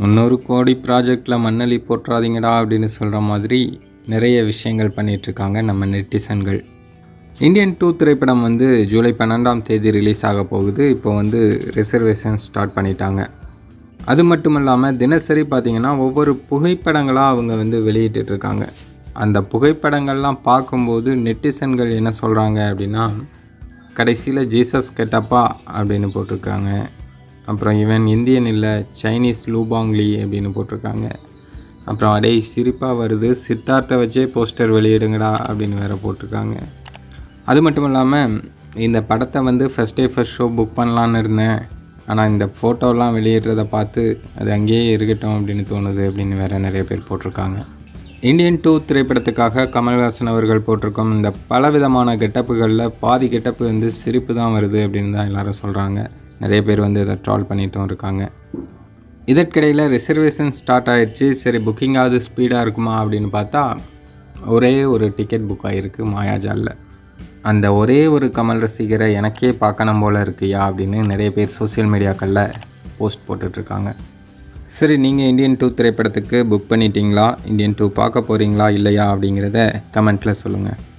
முந்நூறு கோடி ப்ராஜெக்டில் மண்ணலி போற்றாதீங்கடா அப்படின்னு சொல்கிற மாதிரி நிறைய விஷயங்கள் பண்ணிகிட்ருக்காங்க நம்ம நெட்டிசன்கள். இந்தியன் டூ திரைப்படம் வந்து ஜூலை பன்னெண்டாம் தேதி ரிலீஸ் ஆக போகுது. இப்போ வந்து ரிசர்வேஷன் ஸ்டார்ட் பண்ணிட்டாங்க. அது மட்டும் இல்லாமல் தினசரி பார்த்திங்கன்னா ஒவ்வொரு புகைப்படங்களாக அவங்க வந்து வெளியிட்டுருக்காங்க அந்த புகைப்படங்கள்லாம் பார்க்கும்போது நெட்டிசன்கள் என்ன சொல்கிறாங்க அப்படின்னா கடைசியில் ஜீசஸ் கெட்டப்பா அப்படின்னு போட்டிருக்காங்க. அப்புறம் இவன் இந்தியன் இல்லை சைனீஸ் லூபாங்லி அப்படின்னு போட்டிருக்காங்க. அப்புறம் அடே சிரிப்பாக வருது. சித்தார்த்தை வச்சே போஸ்டர் வெளியிடுங்கடா அப்படின்னு வேற போட்டிருக்காங்க. அது மட்டும் இல்லாமல் இந்த படத்தை வந்து first day first show book பண்ணலான்னு இருந்தேன். ஆனால் இந்த ஃபோட்டோலாம் வெளியிடுறத பார்த்து அது அங்கேயே இருக்கட்டும் அப்படின்னு தோணுது அப்படின்னு வேறு நிறைய பேர் போட்டிருக்காங்க. இந்தியன் டூ திரைப்படத்துக்காக கமல்ஹாசன் அவர்கள் போட்டிருக்கோம் இந்த பலவிதமான கெட்டப்புகளில் பாதி கெட்டப்பு வந்து சிரிப்பு தான் வருது அப்படின்னு தான் எல்லாரும் சொல்கிறாங்க நிறைய பேர் வந்து இதை ட்ரால் பண்ணிட்டும் இருக்காங்க. இதற்கிடையில் ரிசர்வேஷன் ஸ்டார்ட் ஆயிடுச்சு. சரி புக்கிங்காவது ஸ்பீடாக இருக்குமா அப்படின்னு பார்த்தா ஒரே ஒரு டிக்கெட் புக் ஆகிருக்கு மாயாஜாலில். அந்த ஒரே ஒரு கமல் ரசிகரை எனக்கே பார்க்கணும் போல் இருக்குயா அப்படின்னு நிறைய பேர் சோஷியல் மீடியாக்களில் போஸ்ட் போட்டுட்ருக்காங்க. சரி நீங்கள் இந்தியன் டூ திரைப்படத்துக்கு புக் பண்ணிட்டீங்களா? இந்தியன் டூ பார்க்க போகிறீங்களா இல்லையா அப்படிங்கிறத கமெண்ட்டில் சொல்லுங்கள்